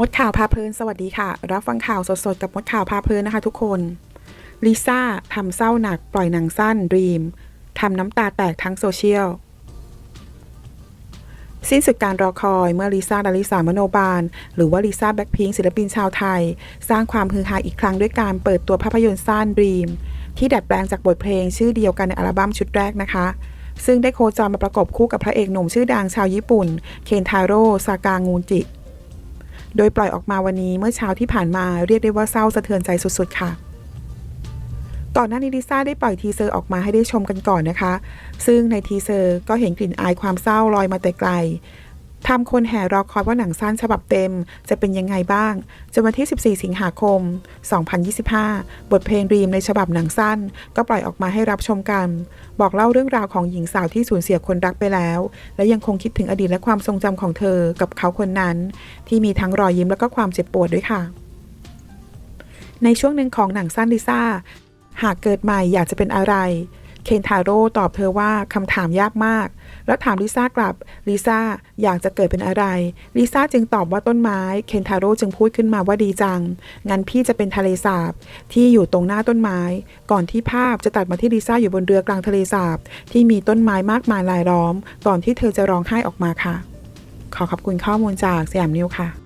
มดข่าวพาเพลินสวัสดีค่ะ รับฟังข่าวสดๆ กับมดข่าวพาเพลินนะคะทุกคนลิซ่าทำเศร้าหนักปล่อยหนังสั้นดีมทำน้ำตาแตกทั้งโซเชียล สิ้นสุดการรอคอยเมื่อลิซ่าดาลิสามโนบาล หรือว่าลิซ่าแบ็คพิงศิลปินชาวไทย สร้างความฮือฮาอีกครั้งด้วยการเปิดตัวภาพยนตร์สั้นดีมที่ดัดแปลงจากบทเพลงชื่อเดียวกันในอัลบั้มชุดแรกนะคะซึ่งได้โคจรมาประกบคู่กับพระเอกหนุ่มชื่อดังชาวญี่ปุ่น เคนทาโร่ ซากางูจิ โดยปล่อยออกมาวันนี้เมื่อเช้าที่ผ่านมาเรียกได้ว่าเศร้าสะเทือนใจสุดๆ ค่ะ ก่อนหน้านี้ลิซ่าได้ปล่อยทีเซอร์ออกมาให้ได้ชมกันก่อนนะคะ ซึ่งในทีเซอร์ก็เห็นกลิ่นอายความเศร้าลอยมาแต่ไกล ทำคนแห่รอคอยว่าหนังสั้นฉบับเต็มจะเป็นยังไงบ้างจนวันที่ 14 สิงหาคม 2025 บทเพลงรีมในฉบับหนังสั้น ก็ปล่อยออกมาให้รับชมกัน บอกเล่าเรื่องราวของหญิงสาวที่สูญเสียคนรักไปแล้ว และยังคงคิดถึงอดีตและความทรงจำของเธอกับเขาคนนั้น ที่มีทั้งรอยยิ้มและก็ความเจ็บปวดด้วยค่ะ ในช่วงหนึ่งของหนังสั้นลิซ่าหากเกิดใหม่อยากจะเป็นอะไร เคนทาโร่ตอบเธอว่าคำถามยากมาก แล้วถามลิซ่ากลับลิซ่าอยากจะเกิดเป็นอะไรลิซ่าจึงตอบว่าต้นไม้เคนทาโร่จึงพูดขึ้นมาว่าดีจัง งั้นพี่จะเป็นทะเลสาบที่อยู่ตรงหน้าต้นไม้ ก่อนที่ภาพจะตัดมาที่ลิซ่าอยู่บนเรือกลางทะเลสาบที่มีต้นไม้มากมายรายล้อม ก่อนที่เธอจะร้องไห้ออกมาค่ะ ขอขอบคุณข้อมูลจากสยามนิวค่ะ